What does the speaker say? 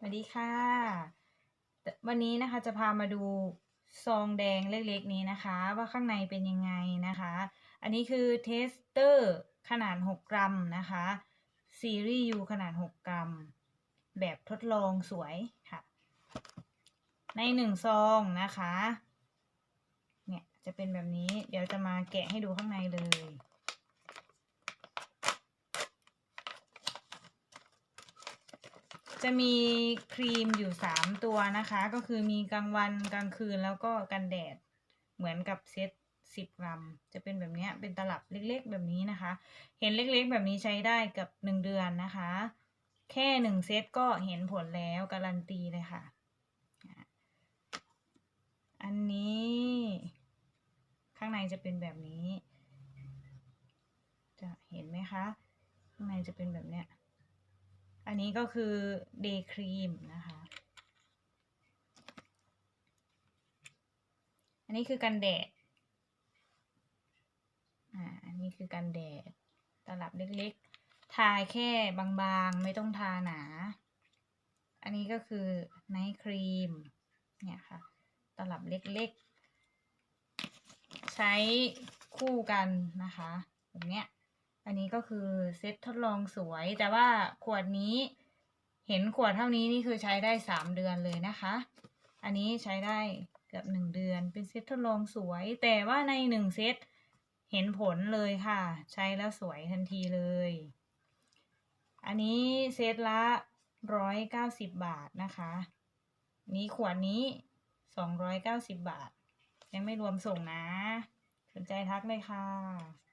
สวัสดีค่ะ วันนี้นะคะจะพามาดูซองแดงเล็กๆนี้นะคะ ว่าข้างในเป็นยังไงนะคะ อันนี้คือเทสเตอร์ขนาด 6 กรัมนะคะซีรีส์ U ขนาด 6 กรัม แบบทดลองสวยค่ะ ในหนึ่งซองนะคะ เนี่ยจะเป็นแบบนี้เดี๋ยวจะมาแกะให้ดูข้างในเลย จะมีครีมอยู่สามตัวนะคะ ก็คือมีกลางวันกลางคืนแล้วก็กันแดดเหมือนกับเซตสิบกรัม จะเป็นแบบนี้เป็นตลับเล็กๆ แบบนี้นะคะ เห็นเล็กๆ แบบนี้ใช้ได้กับหนึ่งเดือนนะคะ แค่หนึ่งเซตก็เห็นผลแล้วการันตีเลยค่ะ อันนี้ ข้างในจะเป็นแบบนี้ จะเห็นไหมคะ ข้างในจะเป็นแบบเนี้ย อันนี้ก็คือเดย์ครีมนะคะ อันนี้คือกันแดด อ่า อันนี้คือกันแดด ตลับเล็กๆ ทาแค่บางๆ ไม่ต้องทาหนา อันนี้ก็คือไนท์ครีม เนี่ยค่ะ ตลับเล็กๆ ใช้คู่กันนะคะแบบเนี้ย อันนี้ก็คือเซตทดลองสวย แต่ว่าขวดนี้เห็นขวดเท่านี้นี่คือใช้ได้สามเดือนเลยนะคะ อันนี้ใช้ได้เกือบหนึ่งเดือนเป็นเซตทดลองสวย แต่ว่าในหนึ่งเซตเห็นผลเลยค่ะ ใช้แล้วสวยทันทีเลย อันนี้เซตละร้อยเก้าสิบบาทนะคะ นี้ขวดนี้สองร้อยเก้าสิบบาท ยังไม่รวมส่งนะ สนใจทักเลยค่ะ